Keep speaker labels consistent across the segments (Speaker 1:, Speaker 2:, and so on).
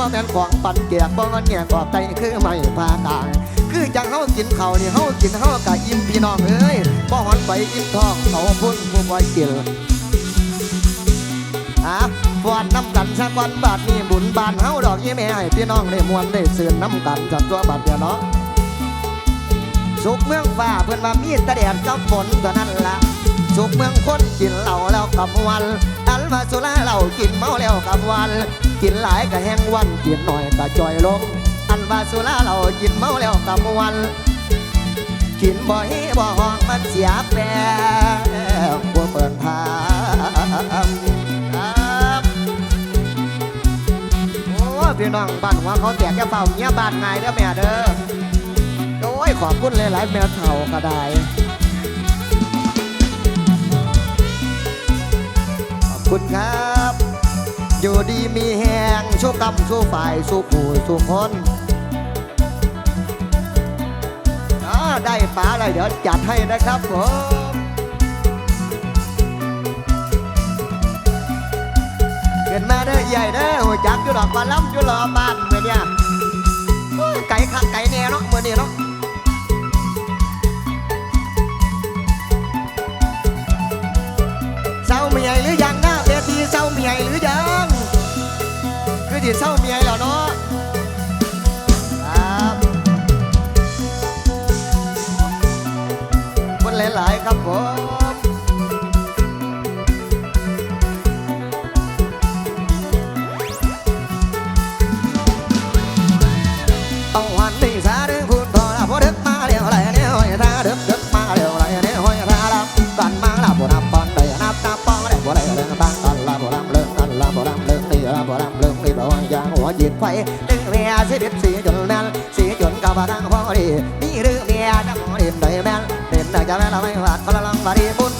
Speaker 1: บ่แม่นของปั่นเกียกบ่เงินแงกออกใจคือไม่พากลางคือจังเฮากินข้าวนี่เฮากินเฮากะอิ่มพี่น้องเอ้ยบ่หอนไปอิ่มท้องเขาพุ่นผู้บ่กินอะฟอนน้ำกันสักวันบาทนี้บุญบานเฮาดอกยี่แม่ให้พี่น้องได้มวนได้เสือนน้ำกันจัดตัวบาดเดียวเนาะสุขเมืองฟ้าเพื่อนว่ามีตะแดดกับฝนเท่านั้นละสุขเมืองคนกินเหล้าแล้วกับวันอันมาสุราเหล้ากินเมาแล้วกับวัน กินหลายก็แห้งวันกินหน่อยก็จ่อยลง อันมาสุราเหล้ากินเมาแล้วกับวันกินบ่อยบ่ห้องมันเสียแปรบัวเปิดทางครับโอ้พี่น้องบ้านหัวเขาแตกแค่เฝ้าเงี้ยบ้านไงเด้อแม่เด้อโอ้ยขอบคุณหลายๆแมวเถ่าก็ได้ขอบคุณครับ อยู่ดีมีแหงสู้กรรมสู้ฝ่ายสู้ผู้สู้คนอ่าได้ป๋าอะไรเดี๋ยวจัดให้นะครับผมเกิดมาเด้อใหญ่เด้อหัวจักอยู่ดอกบอลล้ำอยู่รอบ้านเมื่อเนี่ยโอ้ยไก่ขักไก่แน่เนาะเมื่อนี้เนาะเศร้าเมียหรือยัง เศร้าเมียหรือยังคือที่เศร้าเมียแล้วเนาะครับคนหลายๆครับผม หัวจิตไฟดึงเมียสิบิดสีจนแม่นสีจนกับทางพอดีนี่หรือเมียจังหวะดีได้แม่นเด่นได้จะแม่นละไม่หวาดพลังบารีบุญ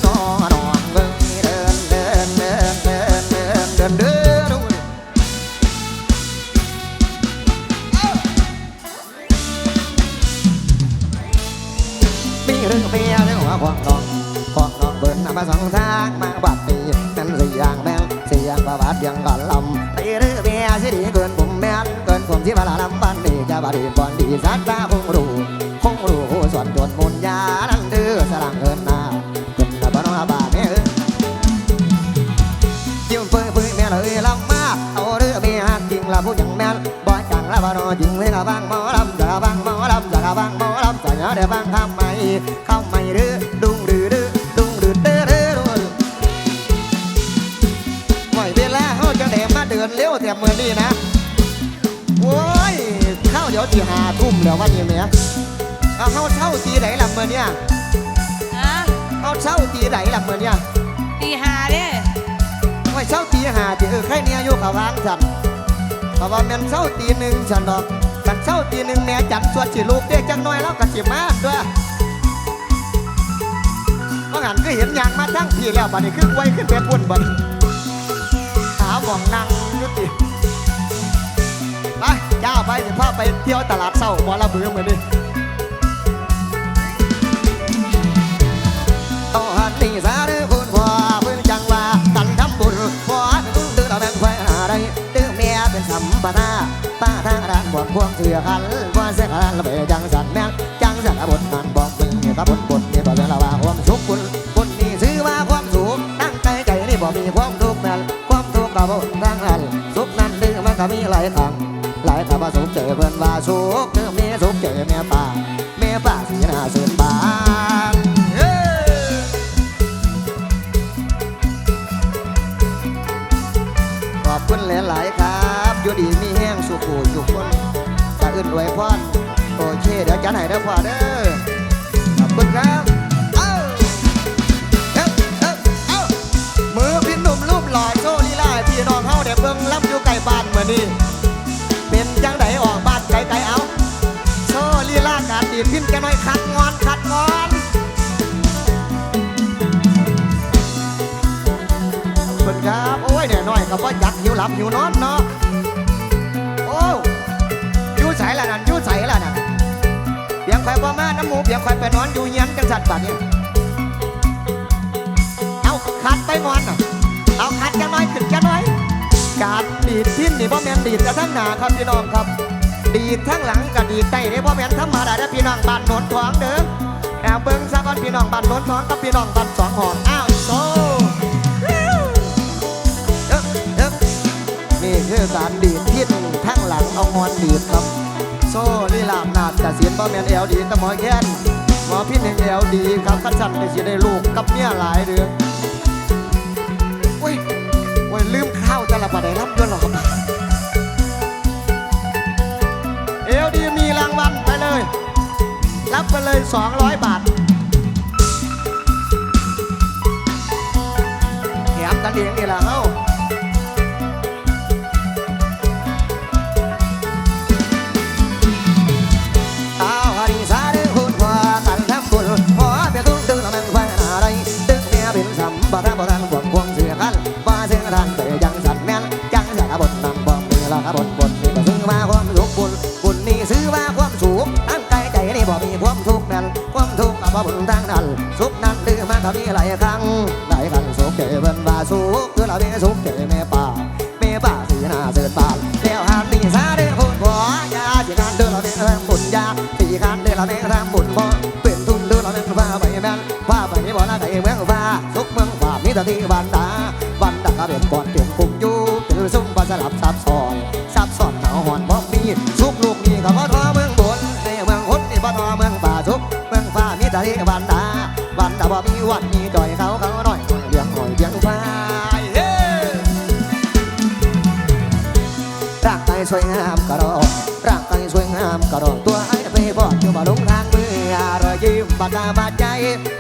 Speaker 1: วนจนมุนยานั่นดื้อสลังเอินหน้าคนนะบ้านว่าบ้านแม่เอ้ยยิ้มเปื่อยเปื่อยแม่เลยลำมาเอาเรืองเมียจริงละผู้ยังแม่นบ่จังละบ้านอจริงเลยละบางหมอลำจะบางหมอลำจะบางหมอลำจะเนาะเดี๋ยวบางทำไมเข้าไม่ดื้อดุงดื้อดื้อดุงดื้อเด้อเด้อดุงหน่อยเวลาเขาจะเดมาเดินเร็วแต่เมื่อนี้นะโว้ยเข้าเดี๋ยวจีหาทุ่มแล้ววันนี้เนี่ย เอาเข้าเช่าตีไหนล่ะเมื่อเนี่ย
Speaker 2: อะ
Speaker 1: เข้าเช่าตีไหนล่ะเมื่อเนี่ย
Speaker 2: ตีหาเด้
Speaker 1: ไว้เช่าตีหาตีเออใครเนี่ยอยู่กับวางฉันเพราะว่าแม่นเช่าตีหนึ่งฉันดอกกันเช่าตีหนึ่งแม่จันสวดสิลูกเด็กจังน้อยแล้วก็สิมาด้วยเมื่อหันก็เห็นยางมาทั้งพี่แล้วบัดนี้คือไว้ขึ้นไปพุ่นบัดหาหมองนั่งอยุติไปเจ้าไปสิพาไปเที่ยวตลาดเศร้าหมอละเบือเหมือนนี้าทางด้านบวกพวงเสือขันว่าเสียขันระเบิดจังสันแม่งจังสันบนมันบอกมึงกับบนบนนี่บอกเรื่องว่าความสุขคุณคุณนี่ซื้อว่าความสุขตั้งใจใจนี่บอกมีความทุกข์นั่นความทุกข์กับบนทางนั้นสุขนั้นดื้อมันก็มีหลายครั้งหลายคำว่าสุขเจอเพื่อนว่าสุขคือเมียสุขเจอเมียป่าเมียป่าสีหน้าสืนบานขอบคุณหลายๆครับอยู่ดีมีแห้งสุขูสุขคน ตาอื่นไว้พรโอเค เดี๋ยวจัดให้เด้อพ่อเด้อขอบคุณครับเอ้าเอ้าเอ้าเอ้ามือพี่หนุ่มรูปหล่อโชว์ลีลาพี่น้องเฮาเด็กเบิ่งล้ำอยู่ไกลบ้านเมือนี้เป็นจังไดออกบ้านไกลๆเอาโชว์ลีลาการดีดพินแกหน่อยขัดงอนขัดงอนขอบคุณครับโอ้ยเนี่ยน้อยกับว่ายักหิวหลับหิวนอนเนาะ ละนั่นอยูใส่ละนั่นเพียงไข่ประมาน้ำหมูเพียงไข่ไปนอนอยู่เยียนจังสัตว์บัดเนี่ยเอาขัดไปงอนน่ะเอาขัดจะน้อยขึ้นจะน้อย การดีดทิ้นนี่พ่อแม่ดีดกระทั่งหนาครับพี่น้องครับ ดีดทั้งหลังกับดีดใต้นี่พ่อแม่นธรรมดาเด้อพี่น้องบ้านโนนทองเด้อแอบเบิ้งซะก่อนพี่น้องบ้านโนนทองกับพี่น้องบ้านสองหองอ้าวโซเอ๊บเอ๊บนี่คือการดีดทิ้นทั้งหลังเอางอนดีดครับ โซ่ลีลาบนาดกระเสียนพ่แม่นเอลดีแต่หมอแค้นหมอพี่หนึ่งเอลดีครับขันสันได้สิได้ลูกกับเมียหลายเดือนอุ้ยโอ้ยลืมข้าวจะละบาดได้รับด้วยหรอครับเอลดีมีรางวัลไปเลย รับไปเลย 200 บาทแถมกันเองนี่แหละเฮ้า ทางนั้นสุขนั้นดื้อมาก็มีหลายครั้งหลายครั้งสุขเจเบิ่นว่าสุขคือเราเป็นสุขเจแม่ป่าแม่ป่าสีหน้าเสือป่าแล้วหากนี่ซาเดือคุณหัวยาสิการเดินเราเป็นแรงบุญยาสี่การเดินเราเป็นแม่งทำบุญบ่เป็นทุนเดินเราแม่งฟ้าไปแม่นฟ้าไปนี่บ่น่าไก่เมืองฟ้าสุกเมืองฟ้ามีแต่ที่บันดาบันดาก็เป็นก่อนเป็นกลุ่ม บ่มีวันมีจอยเขาเขาหน่อยเลี้ยงหน่อยเลี้ยงฟ้าเฮ้ร่างกายสวยงามกระดอกร่างกายสวยงามกระดอกตัวไอ้ไปบอกอยู่บ่ลงทางมือรอยยิ้มบาดาบาดใจ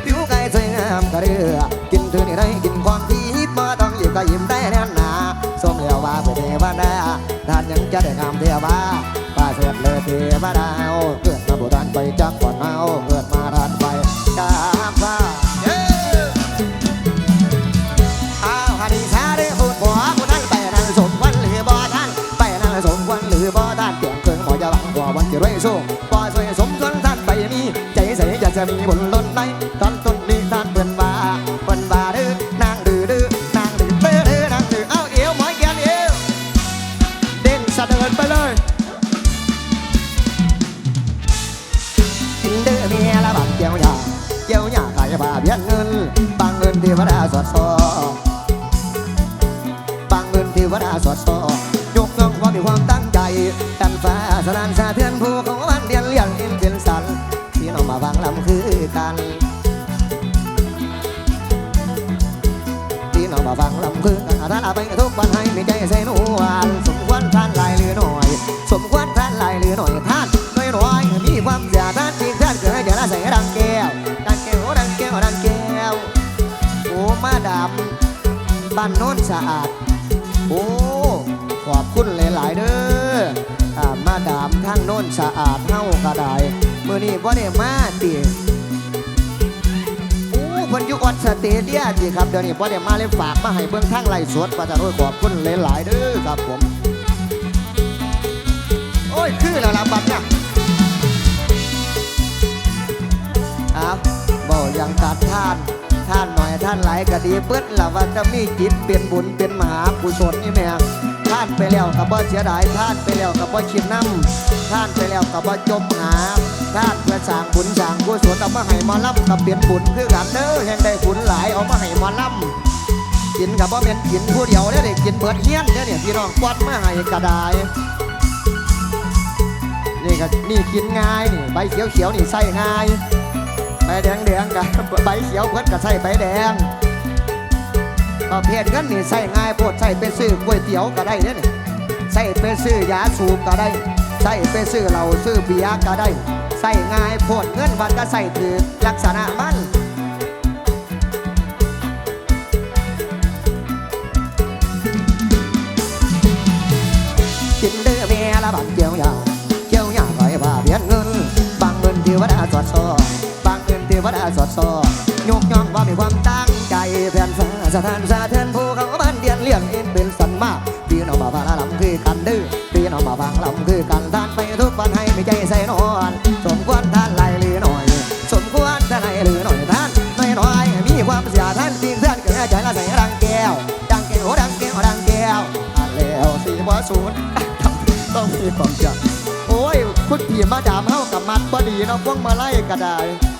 Speaker 1: ผิวกายสวยงามกระเรือ กินเธอในี่ได้กินความที่บ่ต้องอยู่ก็ยิ้มได้แน่นหนาสมแล้วว่าเป็นเทวดาท่านยังจะได้งามเทวาป้าเสด็จเลยเทวดาเกิดมาโบราณไปจากก่อนเฮา จะมีบน บ้านโน้นสะอาด โอ้ขอบคุณหลาย ๆ เด้ออามาดามทางโน้นสะอาดเฮาก็ได้มื้อนี้บ่ได้มาติโอ้เพิ่นอยู่ออดสเตเดียดีครับเดี๋ยวนี้พอได้มาเลยฝากมาให้เบิ่งทางไลฟ์สดว่าจะโอ้ยขอบคุณหลาย ๆ เด้อครับผม โอ้ยคือแล้วล่ะบัดนี่ยอ้าวบ่ยังตัดท่าน ท่านหน่อยท่านหลายก็ดีเปิ้นล่ะว่าจะมีจิตเป็นบุญเป็นมหากุศลนี่แม่ท่านไปแล้วก็บ่เสียดายท่านไปแล้วก็บ่คิดน้ำท่านไปแล้วก็บ่จมหาท่านเพื่อสร้างบุญสร้างกุศลเอามาให้หมอลำกับเป็นบุญคือกันเด้อแห่งได้บุญหลายเอามาให้หมอลำกินกับบ่แม่นกินผู้เดียวเด้อเด้กินเบิดเฮียนเด้อเนี่ยพี่น้องกวดมาให้ก็ได้นี่ก็นี่กินง่ายนี่ใบเขียวเขียวนี่ใส่ง่าย ใบแดงแดงกับใบเขียวเพิ่นก็ใส่ใบแดงประเภทเงินนี่ใส่ง่ายโพดใส่ไปซื้อก๋วยเตี๋ยวก็ได้เนี่ยใส่ไปซื้อยาสูบก็ได้ ใส่ไปซื้อเหล้าซื้อเบียร์ก็ได้ ใส่ง่ายโพดเงินวันก็ใส่ถือลักษณะมันกินเด้อเมียละบังเจียวยาเจียวยาคอยว่าเบียนเงินบางเงินเทวดาสอดซอบางเงินเท วดาสอดซอยกย่องว่ามีความตั้งใจแผ่นฟ้าสถานสาเทือนภูเขาบ้านเดียนเลี้ยงอินเป็นสันมากพี่น้องมาฟังลำคือกันเด้อพี่น้องมาฟังลำคือกันท่านไปทุกวันให้ไมีใจใส่นอนสมควรท่านไหลหรือหน่อย สมควรท่านไหลหรือหน่อยท่านน้อยน้อยมีความเสียท่านจริเพื่อนเกิดใจละใส่ดังแก้วดังแก้วดังแก้วดังแก้วอ่านแล้วสีบความเชื่อโอ้ยคุณพี่มาดามเฮากับมัดบ่ดีเนาะพวงมาไล่ก็ได้โ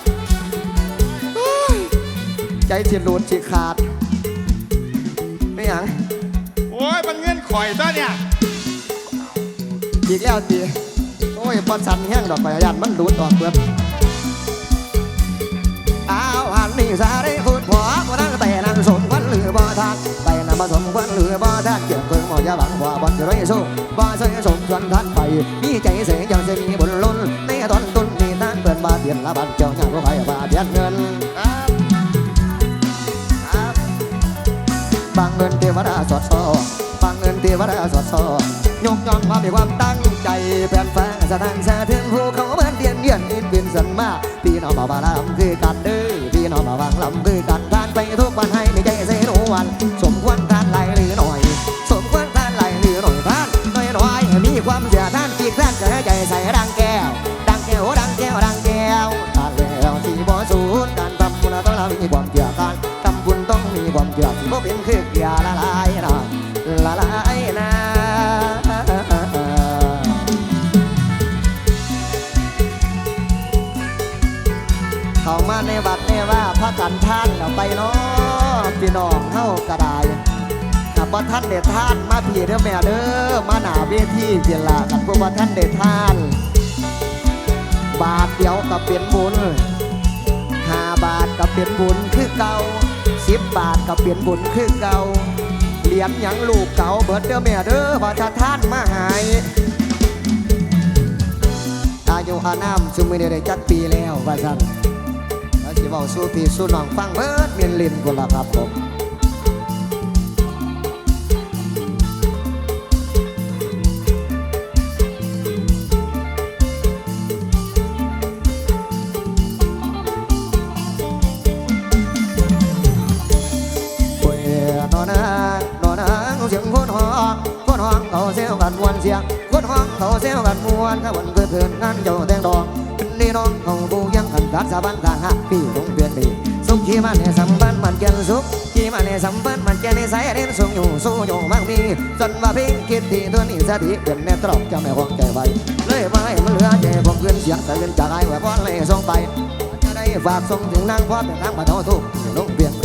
Speaker 1: อ้ย ใจสิหลุดสิขาดไม่หยัง
Speaker 3: โอ้ยมันเงินข่อยตัวเนี่ย
Speaker 1: อีกแล้วตีโอ้ยบอสันแห้งดอกไม้ยันมันดูดออกเปลือกอ้าวหันนี่สาได้พูดหัวบ่นั่งแต่นั่งสมควันหรือบ่ทานไปนั่งผสมควันหรือบ่ทานเกี่ยวกับหมอยาบังบ่บ่จะไรสู้บ่ใส่สมชวนท่านไปมีใจเสียยังจะมีบุญล้นในตอนต้นมีท่านเปิดบาเดียนละบันเจ้าหน้าผู้ใครบาเดียนเงิน บางเงินเทวดาสอดซอบางเงินเทวดาสอดซอยกย่องความมีความตั้งใจแผ่นฟ้าสถานสะเทือนภูเขาเหมือนเดียนเดียนอินบินสันมาพี่น้องบ่าวบาลำคือกันเด้อพี่น้องบ่าวบางลำคือกันทานไปทุกวันให้ในใจเสนวัน สมควรทานไหลหรือหน่อย สมควรทานไหลหรือหน่อยทานน้อยน้อยมีความเสียท่านปีกท่านจะให้ใจใส่ บ่ท่านเด็ดท่านมาพี่เด้อแม่เด้อมาหนาเวทีเพียละกับพวกว่ท่านเด็ดท่าน บาทเดียวก็เป็นบุญห้าบาทก็เป็นบุญคือเก่าสิบบาทก็เป็นบุญคือเก่าเหรียญหยังลูกเก่าเบิดเด้อแม่เด้อว่ท่านมาหายอายุอานามซุมือนี้ได้จักปีแล้วว่าซั่นแล้วสิเว้าสู้พี่สู้น้องฟังเบิดเมียนลินพุ่นล่ะครับผม เสียงคนห้องเขาเซลกันมวนถ้าวันเกิดเพื่อนงานเจ้าแตงดอกเป็นนี่น้องของผู้ยังขันรักสาบันทางหักพี่ลงเปลี่ยนดีสุขที่มันในสัมพันธ์มันเกินสุขที่มันในสัมพันธ์มันเกินในสายเรียนสูงอยู่สู้อยู่มากมีจนว่าพ่งคิดที่ตัวนี้สติเป็นแน่ตรอกจะไม่ห่วงใจไว้เลยว่าให้มันเหลือใจผมเพื่อนเสียงแต่เงินจากไอ้ไว้พอเลยส่งไปจะได้ฝากส่งถึงนางพอเป็นทางมาท้อทุกข์ลงเปลี่ยน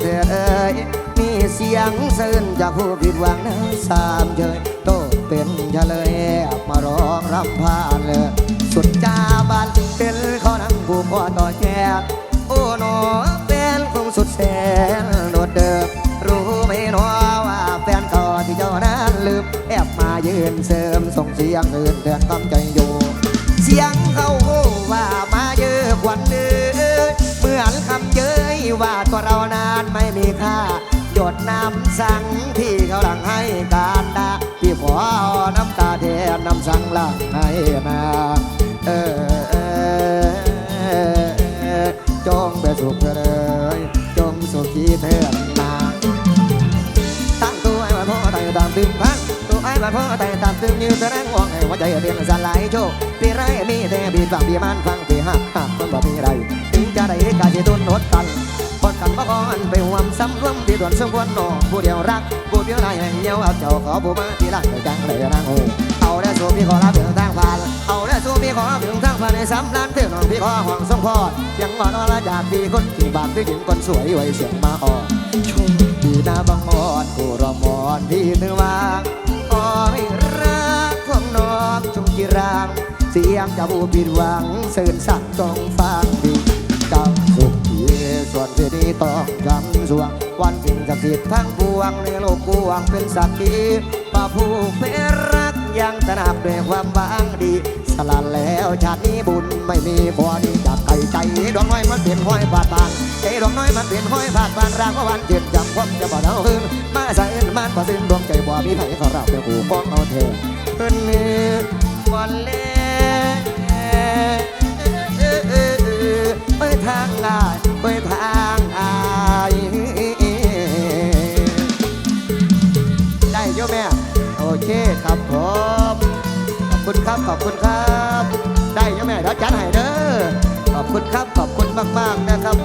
Speaker 1: เถิดเอ่ยมีเสียงซื่นจากผู้ผิดหวังนั้นสามเชยโตเป็นเลยแอบมาร้องรำพานเลยสุดจาบันเป็นข้อนังผู้พ่อต่อแก่โอ้หนอเป็นคงสุดแสนโดดเดิมรู้ไหมหนอว่าแฟนเก่อที่เจ้านั้นลืมแอบมายืนเสริมส่งเสียงอื่นเตือนก สั่งที่เขาหลังให้การดาที่ขอเอน้ำตาแทนน้ำสั่งหลังให้นาเออเออเออจงไปสุขเลยจงสุขีเถิดนาตั้งตัวไอ้มาพ่อไต่ตามตึงพังตัวไอ้มาพ่อไต่ตามตึงยืนแสดงหวังให้หัวใจเรียนสลายโชคปีไรมีแต่บีดฟังบีมันฟังปีหักหักคนบ่มีไรถึงจะได้กาจะตุนนดกัน คนกันบ่ก่อนไปหวมซ้ำรวมที่ด่วนสมควรนอผู้เดียวรักผู้เดียวได้แห่งเดียวเอาเจ้าขอผู้มาที่รักจังเลยนางโอเอาได้สู้พี่ขอรับถึงทางผ่านเอาได้สู้พี่ขอรับถึงทางผ่านในสำนันเถื่อนของพี่ขอห่วงสมพอดยังอ่อนอ่อนละจากพี่คนที่บาดที่หญิงคนสวยไว้เสียงมาอ่อนพี่นาบางมอนกูรอมอนพี่นึกว่าอ๋อไม่รักของน้องจงกีรางเสียงจะบูผิดหวังเสื่นสัตว์จงฟังดี ส่วนที่นี้ต้องจำสวงวันสิ่งศักดิ์สิทธิ์ทั้งปวงในโลกกวงเป็นสักขีมาผูกเป็นรักยังตระหนักด้วยความหวังดี สลันแล้วชาตินี้บุญไม่มีพอดีจากไก่ใจดวงน้อยมันเปลี่ยนห้อยบาดบานใจดวงน้อยมันเปลี่ยนห้อยบาดบานรางวันเจ็บจำความจะบ่เท่าคืนมาใส่เอินมันบ่สิ้นดวงใจบ่มีไผเขารับเป็นผู้ฟ้องเอาเธอเพิ่นนี้วันเล่ไปทางอายไป ครับ ขอบคุณครับ ได้โยแม่เดี๋ยวจัดให้เด้อขอบคุณครับ ขอบคุณมาก ๆ นะครับ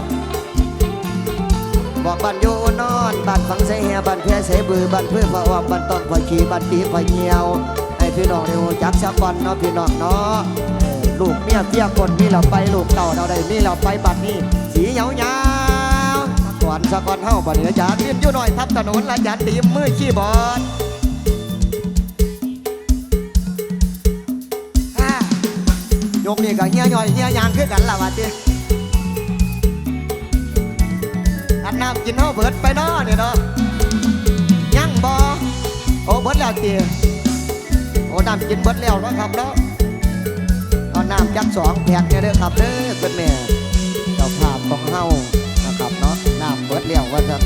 Speaker 1: บอกบ้านอยู่นอนบ้านฝังเสียบ้านเพียเสบือบ้านเพื่อพระออมบ้านต้นพอขี่บ้านตีพอเหี่ยวให้พี่น้องได้จักสักวันเนาะพี่น้องเนาะลูกเมียเที่ยคนมีเราไปลูกเต่าเราได้มีเราไปบัดนี้สีเหยาวยาวๆก่อนสักวันเฮาบัดนี้อาจารย์เรียนอยู่หน่อยทับถนนอาจารย์ตีมือขี้บอล ยกนี่ก็เฮียย่อยเฮียยางคือกันล่ะว่าติอันน้ำกินเฮาเบิดไปเนาะเนี่ยเนาะยังบ่โอ้เบิดแล้วตีโอ้น้ำกินเบิดแล้วเนาะครับเนาะเอาน้ำจักสองแพ็คเนี่ยเด้อครับเด้อเป็นแม่เจ้าภาพของเฮานะครับเนาะน้ำเบิดแล้วว่าซั่น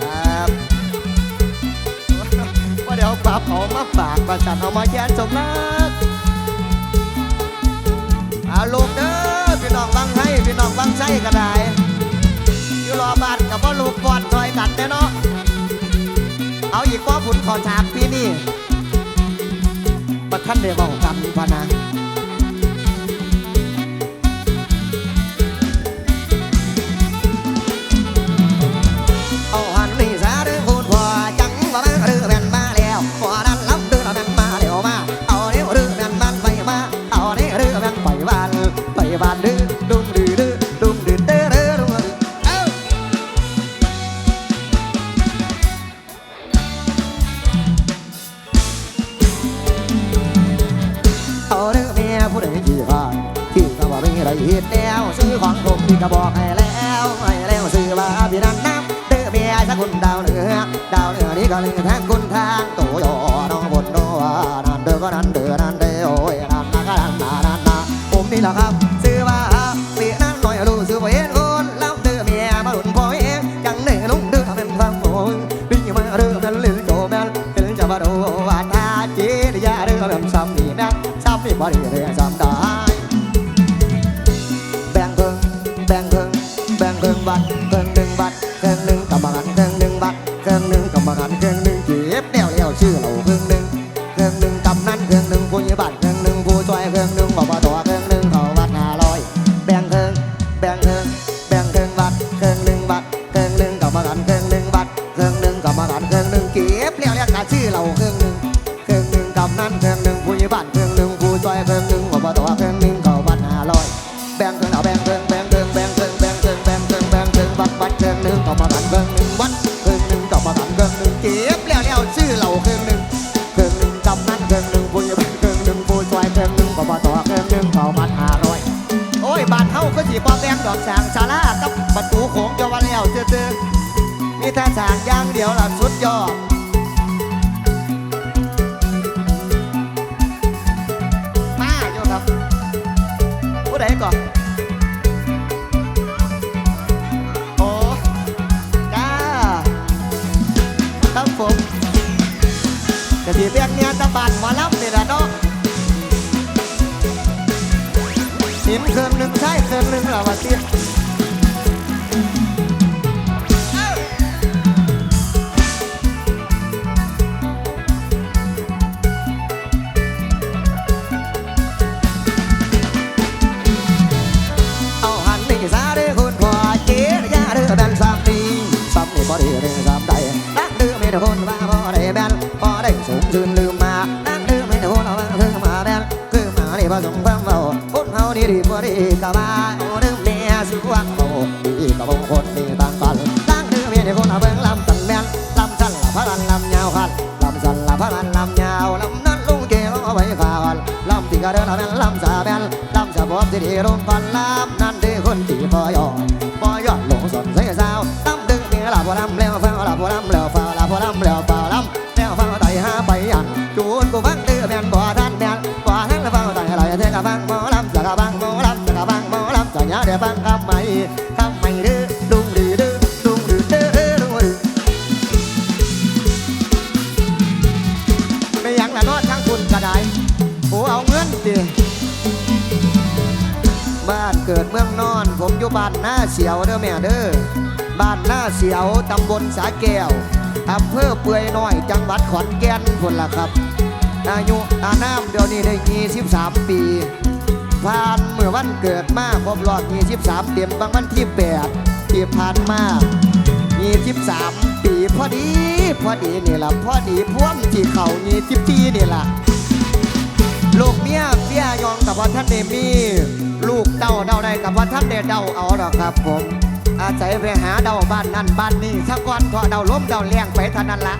Speaker 1: ครับว่าเดี๋ยวปลาเผามาฝากว่าซั่นเอามาแกนสมรัก เอาลูกเด้อพี่น้องบังไห้พี่น้องบังไส้ก็ได้อยู่รอบ้านกับพ่อลูกปอดซอยกันแน่เนาะเอาอีกว่าผุนขอฉากพี่นี่ประทันเดียวบอกกันพะนะ รครึ่งหนึ่งกรรมการครื่องหนึ่งเก็บแล้วแล้วชื่อ กะทิเปียกเนี่ยตะบานหมาลับนี่แหละเนาะสินเครื่องหนึ่งใช่เครื่องหนึ่งเหรอวะเตี้ยเอาหันนี่ซาเด้อคุณพ่อเจี๊ยยาเด้อแบนสามีสามนี่พอดเรื่องสามใดนักเด้อไม่ได้คนว่าพอ บ่ดีก็ว่าโอ้เด้อแม่สุวักโอ้ดีก็บ่คนดีต่างกันตั้งเด้อไม่ได้คนเอาเบิ่งลำตันแบนลำสันละพลันลำยาวคันลำสันละพลันลำยาวลำนั้นลุงเกลเอาไว้ข่าวลำที่ก็เดินเอาแบนลำสาแบนลำสาบอบที่ดีลงก่อนลำนั้นด้อคนที่พอยอพอยอดลงสนเสียสาวลำดึงเมียลาบ่ลำแล้วฟ้าลาบ่ลำแล้วฟ้าลาบ่ลำแล้ว อยู่บ้านหน้าเสียวเด้อแม่เด้อบ้านหน้าเสียวตำบลสาแก้วอำเภอเปื่อยน้อยจังหวัดขอนแก่นคนละครับ อายุอาน้ำเดี๋ยวนี้ได้23 ปีผ่านเมื่อวันเกิดมาครบรอบ23เต็มบางวันที่8ที่ผ่านมายี่สิบสามปีพอดี พอดีนี่ล่ะพอดีพ่วงที่เขายี่สิบปีนี่ล่ะ ลูกเมียเฟียยองกับว่าท่านเดมี ลูกเต้าเดาได้กับว่าท่านเดเดาเอาดอกครับผม อาศัยไปหาเดาบ้านนั่นบ้านนี่สักวันพอเดาล้มเดาเลี้ยงไปเท่านั้นละ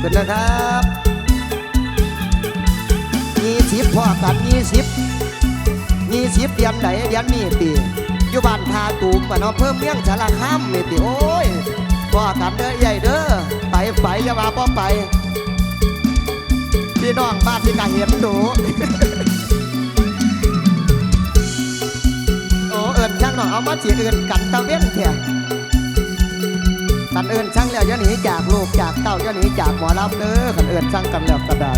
Speaker 1: ขึ้นนะครับยี่สิบพ่อกันยี่สิบยี่สิบเดือนไหนเดือนนี้ตีอยู่บ้านพาตูมปะเนาะเพิ่มเมี่ยงสารคามนี่ติโอ้ยพ่อกันเด้อใหญ่เด้อ ไปไปอย่าว่าพ่อไป พี่น้องบ้านที่กะเห็นดูโอ้เอิญช่างน้องเอามาจีเอิญกันตะเว้นเถอะกันเอิญช่างแล้วอย่าหนีจากลูกจากเต้าอย่าหนีจากหมอลำเด้อกันเอิญช่างกันแล้วก็ได้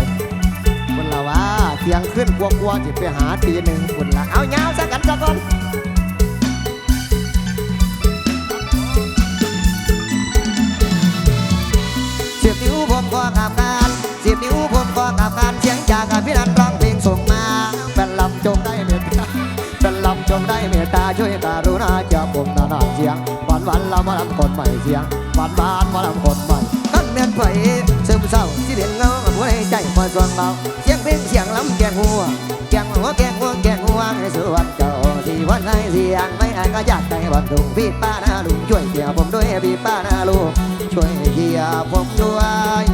Speaker 1: คนละว่าเที่ยงขึ้นกลัวๆจิไปหาตีหนึ่งคนละเอาเงาซะกันซะก่อน รุณาเจะผมนานาเสียงวานวานเรามาลำคนใหม่เสียงวานหวานมาลำคนใหม่กันเมียนไผ่ซึมเศร้าที่เด่นเงาหัวใจมาสวงเบาเสียงเพลงเสียงลำแกงหัวแกงหัวแกงหัวแกงหัวให้สวนเจ้าที่วันไหนเสียงไม่อายก็อยากใจบันทุงพี่ป้านาลุงช่วยเกี่ยวผมด้วยพี่ป้านาลุงช่วยเกียผมด้วย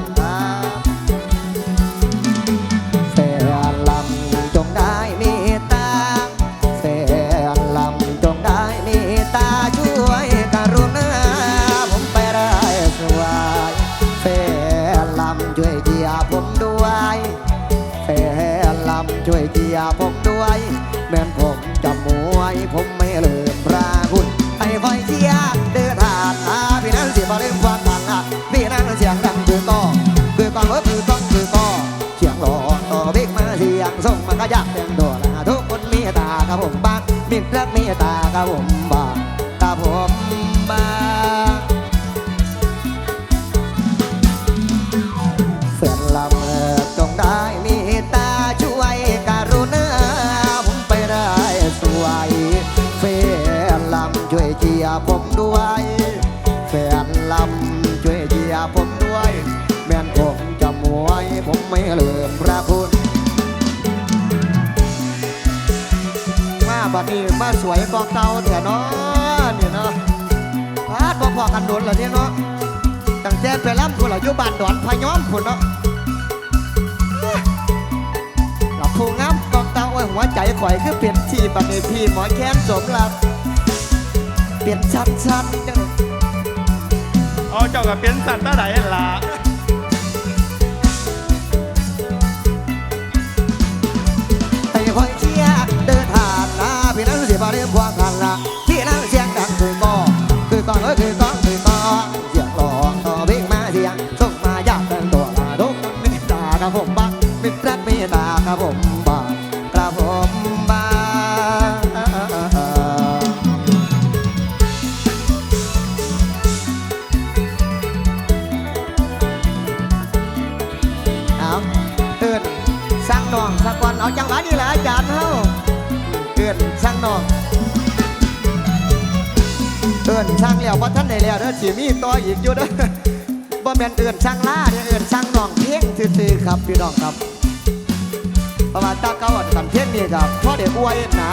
Speaker 1: ยเกียร์ผมด้วยแฟนลำช่วยเกียร์ผมด้วย แม่นผมจะมวยผมไม่ลืมพระคุณให้คอยเชียร์เดินทางอาพี่นั้นเสียบาเล่มฟังทางอะพี่นั้นเสียงดังคือก็คือกองก็คือต้องคือก็เสียงหล่อต่อบิ๊กมาเสียงส่งมันก็ยากเต็มตัวละทุกคนมีตากับผมบ้างมิตรรักมีตากับผม นี้มาสวยกว่าเก่าเถอะเนาะนี่เนาะพาดพอๆกันโดนแล้วเนี่ยเนาะตั้งแต่ไปรับคุณเรายู่บ้านดอนพย้อมคุณเนาะหลับผู้งามกองเตาโอ้หัวใจข่อยคือเปลี่ยนที่บัดนี้พี่หมอแค้นสมรับเปลี่ยนชันชันๆจัง
Speaker 3: เอาเจ้ากับเป็นสัตว์ตาไหนล่ะ
Speaker 1: ให้คอยเชีย บาเรียมพวงกันละพี่นั้นเสียงดังคือก็คือก่อเอ้ยคือก้องคือก้องเสียงร้องต่อวิ่งมาเสียงส่งมาอยากเป็นตัวลาทุกคนมีตากับผมบ้างมิตรรักมีตากับผมบ้างกับผมบ้างเอาเอินสร้างนองสักวันเอาจังหวะนี้แหละอาจารย์ นช่างแล้วว่าท่านได้แล้วเด้อสิมีต่ออีกอยู่เด้อบ่แม่นเอื่นช่างล่าเด้อเอื่นช่างน้องเพียงซื่อๆครับพี่น้องครับประมาณตาเก้าอันกันเพียงนี่ครับพ่อเด็กอวยนะ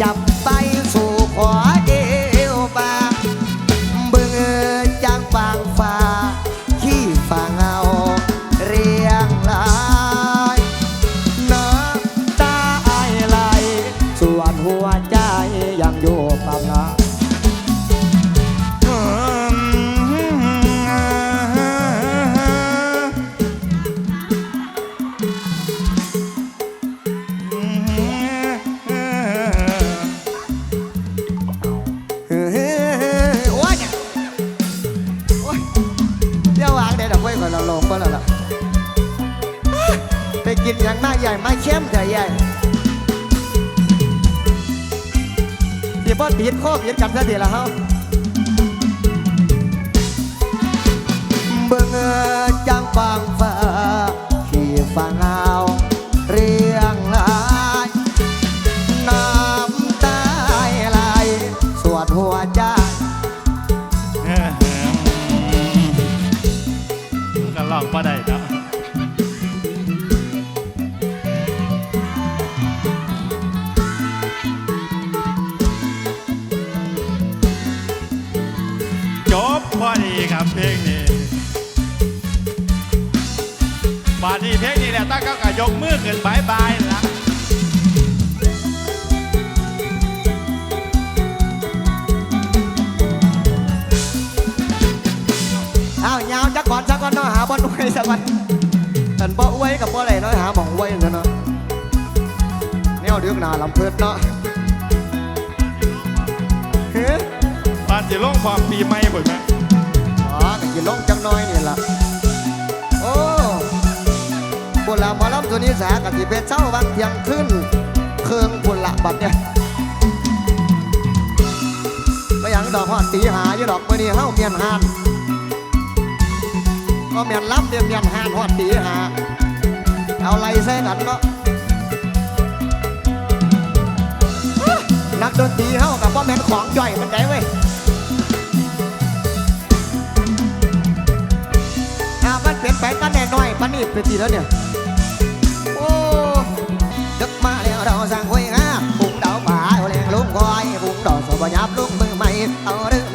Speaker 1: Yeah. 烦恼 ตั้เขาก็ยกมือขึ้นบายบายละ
Speaker 3: เอ้า
Speaker 1: วยาวจักก่อนจักก่อนเนาะหาบอลอว้สักวันฉันบ่ไว้กับบ่อะไรน้อยหาหม่องไวยเนาะเนี่ยเดือกหนาลำเพิดเนาะเฮ้ย
Speaker 3: ปานสิลงความปีใหม่บ่หม
Speaker 1: อ๋อก็สิลงจังน้อยนี่ล่ะ นิสากะสิเป็นเช้าวันเที่ยงคืนเครื่องบุญละบัดเนี่ยไปยังดอกหอดตีหายู่ดอกมื่นี้เฮาเมียนหานก็เมียนรับเดียนเมียนหานหอดตีหา เอาไรใส่กันเนาะนักดนตรีเฮากับพ่อแม่ของย่อยมันได้เว้ยอามันเปลี่ยนแปลงกันแน่น้อยปันนี่เป็นทีแล้วเนี่ย đầu sang quay ngã vùng đầu phải lèn luôn coi vùng đầu sổ bỏ nháp luôn mưa mày ở đứa